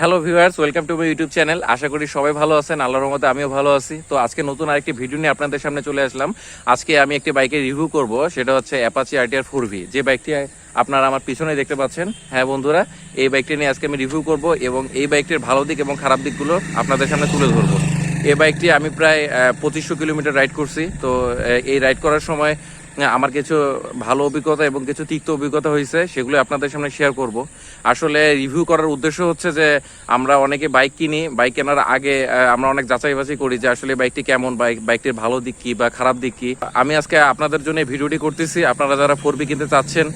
hello viewers welcome to my YouTube channel আশা করি সবাই ভালো আছেন, আল্লাহর রহমতে আমিও ভালো আছি। তো আজকে নতুন আরেকটি ভিডিও নিয়ে আপনাদের সামনে চলে আসলাম। আজকে আমি একটি বাইকের রিভিউ করব, সেটা হচ্ছে অ্যাপাচি আরটিআর ফোর ভি যে বাইকটি আপনারা আমার পিছনে দেখতে পাচ্ছেন হ্যাঁ বন্ধুরা, এই বাইকটি নিয়ে আজকে আমি রিভিউ করব এবং এই বাইকটির ভালো দিক এবং খারাপ দিকগুলো আপনাদের সামনে তুলে ধরবো। এই বাইকটি আমি প্রায় পঁচিশশো কিলোমিটার রাইড করছি। তো এই রাইড করার সময় আমার কিছু ভালো অভিজ্ঞতা এবং কিছু তিক্ত অভিজ্ঞতা হয়েছে, সেগুলো আপনাদের সামনে শেয়ার করব। আসলে রিভিউ করার উদ্দেশ্য হচ্ছে যে, আমরা অনেকে বাইক কিনি বাইক কেনার আগে আমরা অনেক যাচাই বাছাই করি যে আসলে বাইকটি কেমন বাইক বাইকটির ভালো দিক কী বা খারাপ দিক কী। আমি আজকে আপনাদের জন্য ভিডিওটি করতেছি, আপনারা যারা ফোর কিনতে চাচ্ছেন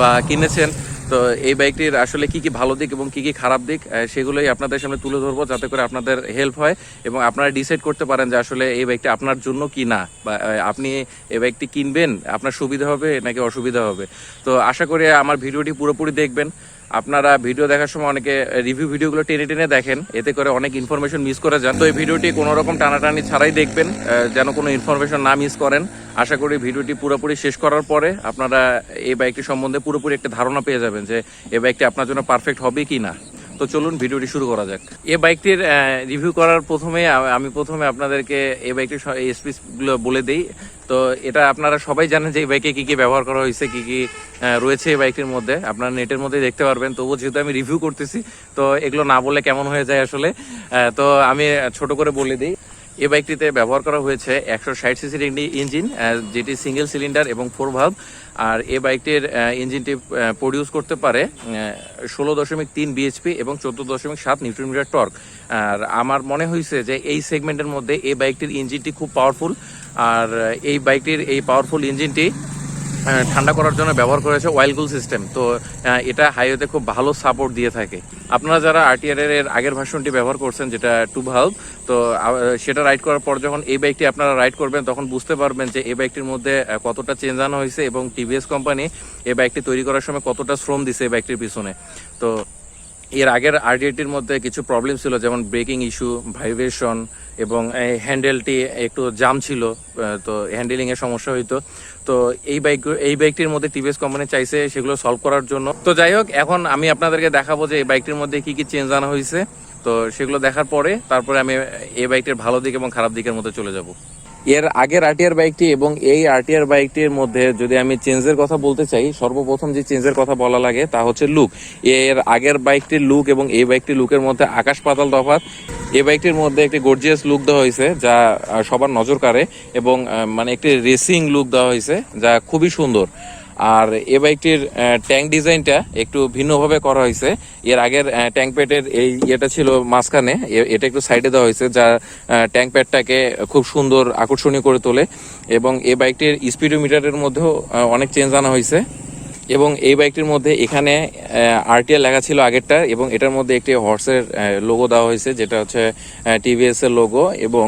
বা কিনেছেন তো এই বাইকটির আসলে কি কি ভালো দিক এবং কি কি খারাপ দিক সেগুলোই আপনাদের সামনে তুলে ধরবো যাতে করে আপনাদের হেল্প হয় এবং আপনারা ডিসাইড করতে পারেন যে আসলে এই বাইকটা আপনার জন্য কি না বা আপনি এই বাইকটি কিনবেন, আপনার সুবিধা হবে নাকি অসুবিধা হবে। তো আশা করি আমার ভিডিওটি পুরোপুরি দেখবেন। আপনারা ভিডিও দেখার সময় অনেকে রিভিউ ভিডিওগুলো টেনে টেনে দেখেন, এতে করে অনেক ইনফরমেশন মিস করে যান তো এই ভিডিওটি কোনো রকম টানাটানি ছাড়াই দেখবেন যেন কোনো ইনফরমেশন না মিস করেন। আশা করি ভিডিওটি পুরোপুরি শেষ করার পরে আপনারা এই বাইকটি সম্বন্ধে পুরোপুরি একটা ধারণা পেয়ে যাবেন যে এই বাইকটি আপনার জন্য পারফেক্ট হবে কি না। তো চলুন ভিডিওটি শুরু করা যাক। এই বাইকটির রিভিউ করার প্রথমে আমি প্রথমে আপনাদেরকে এই বাইকটির স্পিচগুলো বলে দিই। তো এটা আপনারা সবাই জানেন যে এই বাইকে কী কী ব্যবহার করা হয়েছে, কী কী রয়েছে এই বাইকটির মধ্যে। আপনারা নেটের মধ্যে দেখতে পারবেন। তবুও যেহেতু আমি রিভিউ করতেছি, তো এগুলো না বলে কেমন হয়ে যায় আসলে তো আমি ছোট করে বলে দিই। এই বাইকটিতে ব্যবহার করা হয়েছে একশো ষাট সিসির একটি ইঞ্জিন যেটি সিঙ্গেল সিলিন্ডার এবং ফোর ভাব আর এ বাইকটির ইঞ্জিনটি প্রডিউস করতে পারে ষোলো দশমিক তিন বিএইচপি এবং চোদ্দ দশমিক সাত নিউটন মিটার টর্ক। আর আমার মনে হয়েছে যে এই সেগমেন্টের মধ্যে এই বাইকটির ইঞ্জিনটি খুব পাওয়ারফুল আর এই বাইকটির, এই পাওয়ারফুল ইঞ্জিনটি ঠান্ডা করার জন্য ব্যবহার করেছে অয়েল কুল সিস্টেম তো এটা হাইওয়েতে খুব ভালো সাপোর্ট দিয়ে থাকে। আপনারা যারা আরটিআর এর আগের ভার্সনটি ব্যবহার করছেন, যেটা টু ভাল্ভ তো সেটা রাইড করার পর যখন এই বাইকটি আপনারা রাইড করবেন, তখন বুঝতে পারবেন যে এই বাইকটির মধ্যে কতটা চেঞ্জ আনা হয়েছে এবং টিভিএস কোম্পানি এই বাইকটি তৈরি করার সময় কতটা শ্রম দিছে এই বাইকটির পিছনে। তো, এর আগের আরডিএটির মধ্যে কিছু প্রবলেম ছিল, যেমন ব্রেকিং ইস্যু ভাইব্রেশন এবং এই হ্যান্ডেলটি একটু জাম ছিল তো হ্যান্ডেলিংয়ের সমস্যা হইতো। তো এই বাইক এই বাইকটির মধ্যে টিভিএস কোম্পানি চাইছে সেগুলো সলভ করার জন্য। তো যাই হোক, এখন আমি আপনাদেরকে দেখাবো যে এই বাইকটির মধ্যে কি কি চেঞ্জ আনা হয়েছে তো সেগুলো দেখার পরে, তারপরে আমি এই বাইকটির ভালো দিক এবং খারাপ দিকের মধ্যে চলে যাব। এর আগের আরটিআর বাইকটি এবং এই আরটিআর বাইকটির মধ্যে যদি আমি চেঞ্জের কথা বলতে চাই, সর্বপ্রথম যে চেঞ্জের কথা বলা লাগে তা হচ্ছে লুক এর আগের বাইকটির লুক এবং এই বাইকটির লুকের মধ্যে আকাশ পাতাল তফাত এই বাইকটির মধ্যে একটি গর্জিয়াস লুক দেওয়া হয়েছে, যা সবার নজর কাড়ে এবং মানে একটি রেসিং লুক দেওয়া হয়েছে, যা খুবই সুন্দর। আর এ বাইকটির ট্যাঙ্ক ডিজাইনটা একটু ভিন্নভাবে করা হয়েছে। এর আগের ট্যাঙ্ক প্যাডের এই ইয়েটা ছিল মাঝখানে। এটা একটু সাইডে দেওয়া হয়েছে, যা ট্যাঙ্ক প্যাডটাকে খুব সুন্দর আকর্ষণীয় করে তোলে এবং এই বাইকটির স্পিডোমিটারের মধ্যেও অনেক চেঞ্জ আনা হয়েছে। এবং এই বাইকটির মধ্যে এখানে আরটিআর লেখা ছিল আগেরটা এবং এটার মধ্যে একটি হর্সের লোগো দেওয়া হয়েছে, যেটা হচ্ছে টিভিএস এর লোগো এবং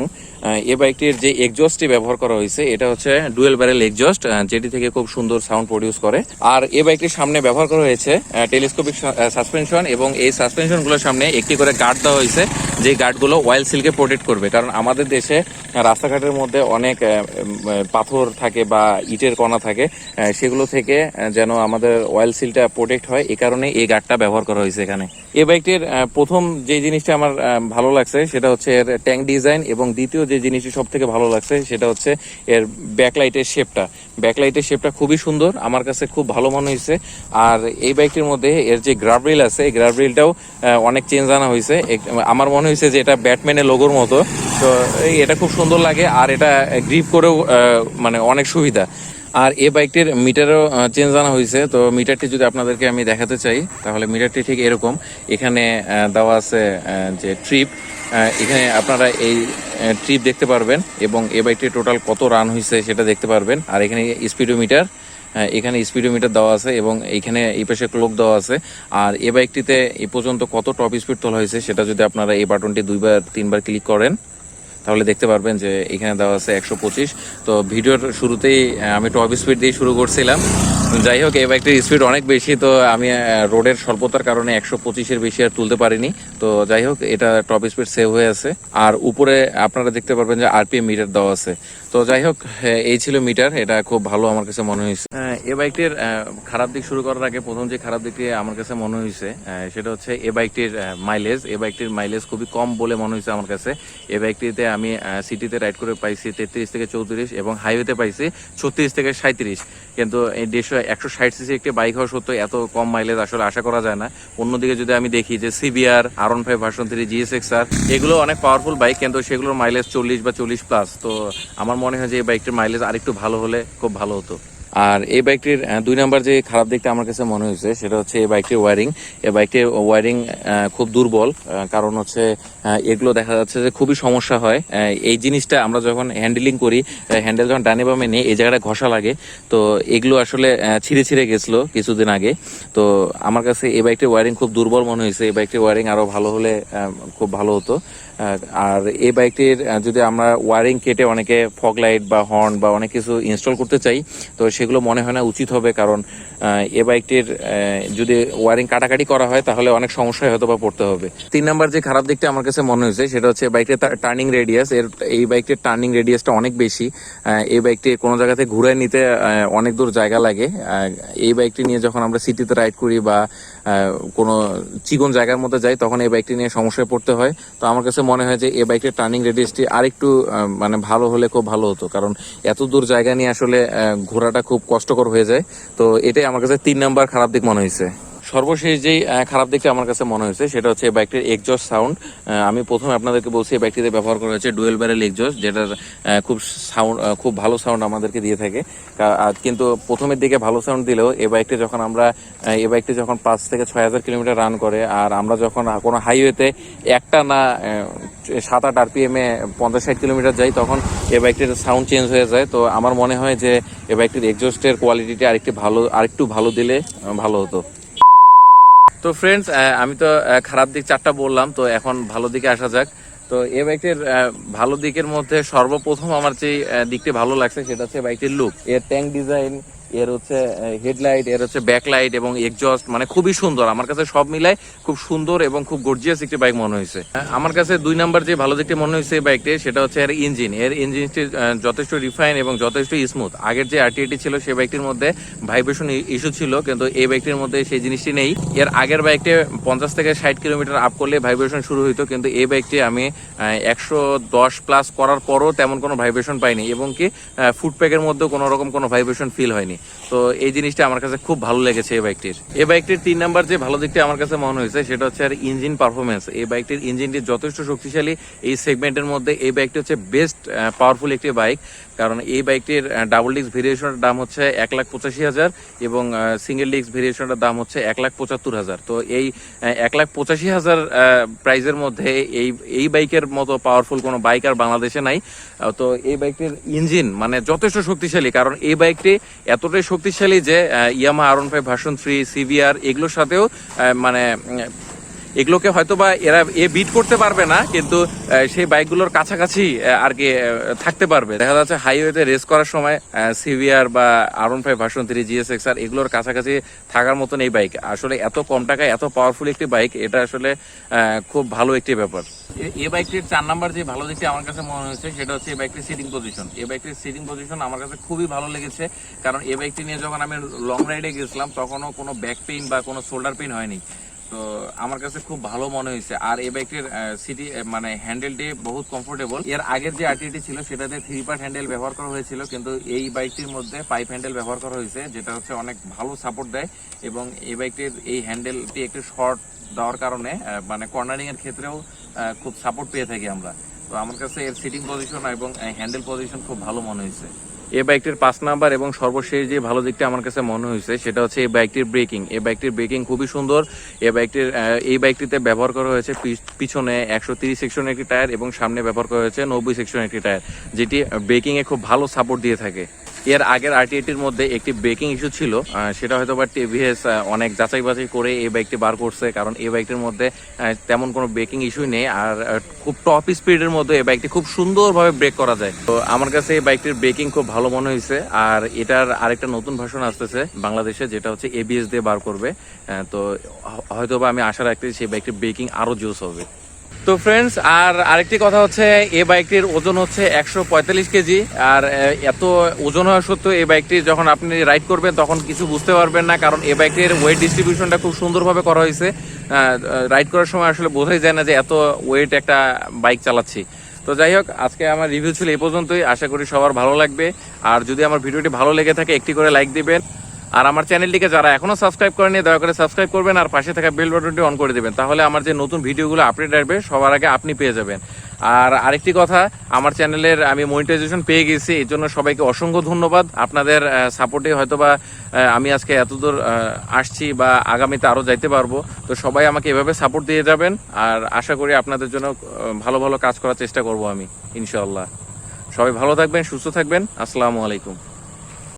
এই বাইকটির যে এক্সজস্টটি ব্যবহার করা হয়েছে, এটা হচ্ছে ডুয়েল ব্যারেল এক্সজস্ট যেটি থেকে খুব সুন্দর সাউন্ড প্রডিউস করে। আর এই বাইকটির সামনে ব্যবহার করা হয়েছে টেলিস্কোপিক সাসপেনশন এবং এই সাসপেনশনগুলোর সামনে একটি করে গার্ড দেওয়া হয়েছে, যে গার্ডগুলো অয়েল সিল্কে প্রোটেক্ট করবে। কারণ আমাদের দেশে রাস্তাঘাটের মধ্যে অনেক পাথর থাকে বা ইটের কণা থাকে সেগুলো থেকে যেন আমাদের অয়েল সিলটা প্রোটেক্ট হয়, এ কারণে এই গার্ডটা ব্যবহার করা হয়েছে এখানে। এই বাইকটির প্রথম যে জিনিসটা আমার ভালো লাগছে, সেটা হচ্ছে এর ট্যাঙ্ক ডিজাইন এবং দ্বিতীয় যে জিনিসটি সব থেকে ভালো লাগছে সেটা হচ্ছে এর ব্যাকলাইটের শেপটা ব্যাকলাইটের শেপটা খুবই সুন্দর, আমার কাছে খুব ভালো মনে হয়েছে। আর এই বাইকটির মধ্যে এর যে গ্রাবরিল আছে, এই গ্রাবরিলটাও অনেক চেঞ্জ আনা হয়েছে। আমার মনে হয়েছে যে এটা ব্যাটম্যানের লোগোর মতো। তো এটা খুব সুন্দর লাগে আর এটা গ্রিপ করেও মানে অনেক সুবিধা। আর এই বাইকটির মিটারও চেঞ্জ আনা হয়েছে। তো মিটারটি যদি আপনাদেরকে আমি দেখাতে চাই, তাহলে মিটারটি ঠিক এরকম। এখানে দেওয়া আছে যে ট্রিপ এখানে আপনারা এই ট্রিপ দেখতে পারবেন এবং এ বাইকটি টোটাল কত রান হয়েছে সেটা দেখতে পারবেন। আর এখানে স্পিডোমিটার এখানে স্পিডোমিটার দেওয়া আছে এবং এইখানে এই পাশে ক্লোক দেওয়া আছে। আর এ বাইকটিতে এ পর্যন্ত কত টপ স্পিড তোলা হয়েছে সেটা যদি আপনারা এই বাটনটি দুইবার, তিনবার ক্লিক করেন, তাহলে দেখতে পারবেন যে এখানে দেওয়া আছে একশো পঁচিশ। তো ভিডিওর শুরুতেই আমি টপ স্পিড দিয়ে শুরু করছিলাম। যাই হোক এই বাইকটির স্পিড অনেক বেশি তো আমি রোডের স্বল্পতার কারণে একশো পঁচিশের বেশি আর তুলতে পারিনি। তো যাই হোক এটা টপ স্পিড সেভ হয়ে আছে। আর উপরে আপনারা দেখতে পারবেন যে আরপিএম মিটার দেওয়া আছে। তো যাই হোক হ্যাঁ, এই ছিল মিটার এটা খুব ভালো আমার কাছে মনে হয়েছে। এ বাইকটির খারাপ দিক শুরু করার আগে প্রথম যে খারাপ দিকটি আমার কাছে মনে হয়েছে সেটা হচ্ছে এ বাইকটির মাইলেজ এ বাইকটির মাইলেজ খুবই কম বলে মনে হয়েছে আমার কাছে। এ বাইকটিতে আমি সিটিতে রাইড করে পাইছি তেত্রিশ থেকে চৌত্রিশ এবং হাইওয়েতে পাইছি ছত্রিশ থেকে সাঁত্রিশ কিন্তু এই দেড়শো একশো ষাট সিসি একটি বাইক হওয়া সত্ত্বেও এত কম মাইলেজ আসলে আশা করা যায় না। অন্যদিকে যদি আমি দেখি যে CBR R one five version three GS X R এগুলো অনেক পাওয়ারফুল বাইক কিন্তু সেগুলোর মাইলেজ চল্লিশ বা চল্লিশ প্লাস তো আমার মনে হয় যে এই বাইকটির মাইলেজ আরেকটু ভালো হলে খুব ভালো হতো। আর এই বাইকটির দুই নাম্বার যে খারাপ দিকটা আমার কাছে মনে হয়েছে, সেটা হচ্ছে এই বাইকটির ওয়ারিং এই বাইকটির ওয়ারিং খুব দুর্বল কারণ হচ্ছে এগুলো দেখা যাচ্ছে যে খুবই সমস্যা হয়। এই জিনিসটা আমরা যখন হ্যান্ডেলিং করি হ্যান্ডেল যখন ডানে বামে নিই এই জায়গাটা ঘষা লাগে, তো এগুলো আসলে ছিঁড়ে ছিঁড়ে গেছিল কিছুদিন আগে। তো আমার কাছে এই বাইকটির ওয়ারিং খুব দুর্বল মনে হয়েছে। এই বাইকটির ওয়ারিং আরও ভালো হলে খুব ভালো হতো। আর এই বাইকটির যদি আমরা ওয়ারিং কেটে অনেকে ফগ লাইট বা হর্ন বা অনেক কিছু ইনস্টল করতে চাই, তো সেগুলো মনে হয় না উচিত হবে কারণ এ বাইকটির যদি ওয়ারিং কাটাকাটি করা হয় তাহলে অনেক সমস্যায় হয়তো বা পড়তে হবে। তিন নাম্বার যে খারাপ দিকটা আমার কাছে মনে হয়েছে, সেটা হচ্ছে বাইকটির টার্নিং রেডিয়াস এর, এই বাইকটির টার্নিং রেডিয়াসটা অনেক বেশি এই বাইকটি কোনো জায়গাতে ঘুরে নিতে অনেক দূর জায়গা লাগে এই বাইকটি নিয়ে যখন আমরা সিটিতে রাইড করি বা কোনো চিকন জায়গার মধ্যে যাই, তখন এই বাইকটি নিয়ে সমস্যায় পড়তে হয়। তো আমার কাছে মনে হয় যে এই বাইকের টার্নিং রেডিয়াসটি আরেকটু মানে ভালো হলে খুব ভালো হতো। কারণ এত দূর জায়গা নিয়ে আসলে ঘোরাটা খুব কষ্টকর হয়ে যায়। তো এটাই আমার কাছে তিন নাম্বার খারাপ দিক মনে হয়েছে সর্বশেষ যেই খারাপ দিকটা আমার কাছে মনে হয়েছে, সেটা হচ্ছে বাইকটির এক্সজস্ট সাউন্ড আমি প্রথমে আপনাদেরকে বলছি এই বাইকটিতে ব্যবহার করা হয়েছে ডুয়েল ব্যারেল এক্সজস্ট যেটার খুব সাউন্ড খুব ভালো সাউন্ড আমাদেরকে দিয়ে থাকে। কিন্তু প্রথমের দিকে ভালো সাউন্ড দিলেও এই বাইকটি যখন আমরা এই বাইকটি যখন পাঁচ থেকে ছয় হাজার কিলোমিটার রান করে, আর আমরা যখন কোনো হাইওয়েতে একটা না সাত আট আরপিএম পঞ্চাশ ষাট কিলোমিটার যাই, তখন এ বাইকটির সাউন্ড চেঞ্জ হয়ে যায়। তো আমার মনে হয় যে এ বাইকটির এক্সজস্টের কোয়ালিটিটা আরেকটি ভালো, আরেকটু ভালো দিলে ভালো হতো। তো ফ্রেন্ডস আমি তো খারাপ দিক চারটা বললাম, তো এখন ভালো দিকে আসা যাক। তো এই বাইকটির ভালো দিকের মধ্যে সর্বপ্রথম আমার যে দিকটি ভালো লাগছে সেটা হচ্ছে বাইকটির লুক এর ট্যাঙ্ক ডিজাইন এর হচ্ছে হেডলাইট এর হচ্ছে ব্যাকলাইট এবং এক্সজস্ট মানে খুবই সুন্দর। আমার কাছে সব মিলাই খুব সুন্দর এবং খুব গর্জিয়াস একটি বাইক মনে হয়েছে। আমার কাছে দুই নাম্বার যে ভালো দিকটি মনে হয়েছে এই বাইকটি সেটা হচ্ছে এর ইঞ্জিন এর ইঞ্জিনটি যথেষ্ট রিফাইন এবং যথেষ্ট স্মুথ আগের যে আরটিএটি ছিল সেই বাইকটির মধ্যে ভাইব্রেশন ইস্যু ছিল, কিন্তু এই বাইকটির মধ্যে সেই জিনিসটি নেই। এর আগের বাইকটি পঞ্চাশ থেকে ষাট কিলোমিটার আপ করলে ভাইব্রেশন শুরু হইতো, কিন্তু এই বাইকটি আমি একশো দশ প্লাস করার পরও তেমন কোনো ভাইব্রেশন পাইনি এবং কি ফুটপ্যাকের মধ্যেও কোনো রকম কোনো ভাইব্রেশন ফিল হয়নি। তো এই জিনিসটা আমার কাছে খুব ভালো লেগেছে এই বাইকটির। এই বাইকটির তিন নাম্বার যে ভালো দিকটা আমার কাছে মনে হয়েছে, সেটা হচ্ছে আর ইঞ্জিন পারফরমেন্স এই বাইকটির ইঞ্জিনটি যথেষ্ট শক্তিশালী। এই সেগমেন্টের মধ্যে এই বাইকটি হচ্ছে বেস্ট পাওয়ারফুল একটি বাইক। কারণ এই বাইকটির ডাবল ডিস্ক ভেরিয়েশনের দাম হচ্ছে এক লাখ পঁচাশি হাজার এবং সিঙ্গেল ডিস্ক ভেরিয়েশনের দাম হচ্ছে এক লাখ পঁচাত্তর হাজার। তো এই এক লাখ পঁচাশি হাজার প্রাইজের মধ্যে এই এই বাইকের মতো পাওয়ারফুল কোনো বাইক আর বাংলাদেশে নাই। তো এই বাইকটির ইঞ্জিন মানে যথেষ্ট শক্তিশালী। কারণ এই বাইকটি এতটাই শক্তিশালী যে Yamaha R one five version three CBR এগুলোর সাথেও মানে এগুলোকে হয়তো বা এরা এ বিট করতে পারবে না, কিন্তু সেই বাইকগুলোর কাছাকাছি আর কি থাকতে পারবে। দেখা যাচ্ছে হাইওয়েতে রেস করার সময় সিভিআর বা R one five version three GSX R এগুলোর কাছাকাছি থাকার মতন এই বাইক আসলে এত কম টাকায়, এত পাওয়ারফুল একটি বাইক এটা আসলে খুব ভালো একটি ব্যাপার। এ- বাইকটির চার নাম্বার যে ভালো দিকটি আমার কাছে মনে হয়েছে, সেটা হচ্ছে এই বাইকটির সিটিং পজিশন এই বাইকটির সিটিং পজিশন আমার কাছে খুবই ভালো লেগেছে, কারণ এই বাইকটি নিয়ে যখন আমি লং রাইডে গেছিলাম, তখনও কোনো ব্যাক পেইন বা কোনো শোল্ডার পেইন হয়নি। তো আমার কাছে খুব ভালো মনে হয়েছে। আর এই বাইকটির সিটি মানে হ্যান্ডেলটি বহুত কমফোর্টেবল এর আগের যে আরটিটি ছিল, সেটাতে থ্রি পার্ট হ্যান্ডেল ব্যবহার করা হয়েছিল, কিন্তু এই বাইকটির মধ্যে পাইপ হ্যান্ডেল ব্যবহার করা হয়েছে, যেটা হচ্ছে অনেক ভালো সাপোর্ট দেয়। এবং এই বাইকটির এই হ্যান্ডেলটি একটু শর্ট দেওয়ার কারণে মানে কর্নারিং এর ক্ষেত্রেও খুব সাপোর্ট পেয়ে থাকি আমরা। তো আমার কাছে এর সিটিং পজিশন এবং হ্যান্ডেল পজিশন খুব ভালো মনে হয়েছে। এই বাইকটির পাঁচ নাম্বার এবং সর্বশেষ যে ভালো দিকটা আমার কাছে মনে হয়েছে, সেটা হচ্ছে এই বাইকটির ব্রেকিং। এই বাইকটির ব্রেকিং খুবই সুন্দর। এই বাইকটির এই বাইকটিতে ব্যবহার করা হয়েছে পিছনে একশো তিরিশ সেকশনের একটি টায়ার এবং সামনে ব্যবহার করা হয়েছে নব্বই সেকশনের একটি টায়ার, যেটি ব্রেকিংয়ে খুব ভালো সাপোর্ট দিয়ে থাকে। এর আগের আরটিআইটির মধ্যে একটি ব্রেকিং ইস্যু ছিল। সেটা হয়তো বা টিভিএস অনেক যাচাই বাছাই করে এই বাইকটি বার করছে, কারণ এই বাইকটির মধ্যে তেমন কোনো ব্রেকিং ইস্যু নেই। আর খুব টপ স্পিডের মধ্যে এই বাইকটি খুব সুন্দরভাবে ব্রেক করা যায়। তো আমার কাছে এই বাইকটির ব্রেকিং খুব ভালো মনে হয়েছে। আর এটার আরেকটা নতুন ভাষণ আসতেছে বাংলাদেশে, যেটা হচ্ছে এবিএস দিয়ে বার করবে। তো হয়তো বা আমি আশা রাখতেছি সেই বাইকটির ব্রেকিং আরও জোস হবে। তো ফ্রেন্ডস আর আরেকটি কথা হচ্ছে, এই বাইকটির ওজন হচ্ছে একশো পঁয়তাল্লিশ কেজি, আর এত ওজন হওয়া সত্ত্বেও এই বাইকটি যখন আপনি রাইড করবেন, তখন কিছু বুঝতে পারবেন না, কারণ এই বাইকটির ওয়েট ডিস্ট্রিবিউশনটা খুব সুন্দরভাবে করা হয়েছে। রাইড করার সময় আসলে বোঝাই যায় না যে এত ওয়েট একটা বাইক চালাচ্ছি। তো যাই হোক, আজকে আমার রিভিউ ছিল এই পর্যন্তই। আশা করি সবার ভালো লাগবে। আর যদি আমার ভিডিওটি ভালো লেগে থাকে, একটি করে লাইক দিবেন। আর আমার চ্যানেলটিকে যারা এখনও সাবস্ক্রাইব করেনি দয়া করে সাবস্ক্রাইব করবেন আর পাশে থাকা বেল বাটনটি অন করে দিবেন। তাহলে আমার যে নতুন ভিডিওগুলো আপডেট আসবে, সবার আগে আপনি পেয়ে যাবেন। আর আরেকটি কথা, আমার চ্যানেলের আমি মনিটাইজেশন পেয়ে গেছি, এর জন্য সবাইকে অসংখ্য ধন্যবাদ। আপনাদের সাপোর্টে হয়তোবা আমি আজকে এতদূর আসছি বা আগামীতে আরও যাইতে পারব। তো সবাই আমাকে এভাবে সাপোর্ট দিয়ে যাবেন, আর আশা করি আপনাদের জন্য ভালো ভালো কাজ করার চেষ্টা করব আমি, ইনশাআল্লাহ। সবাই ভালো থাকবেন, সুস্থ থাকবেন। আসসালামু আলাইকুম।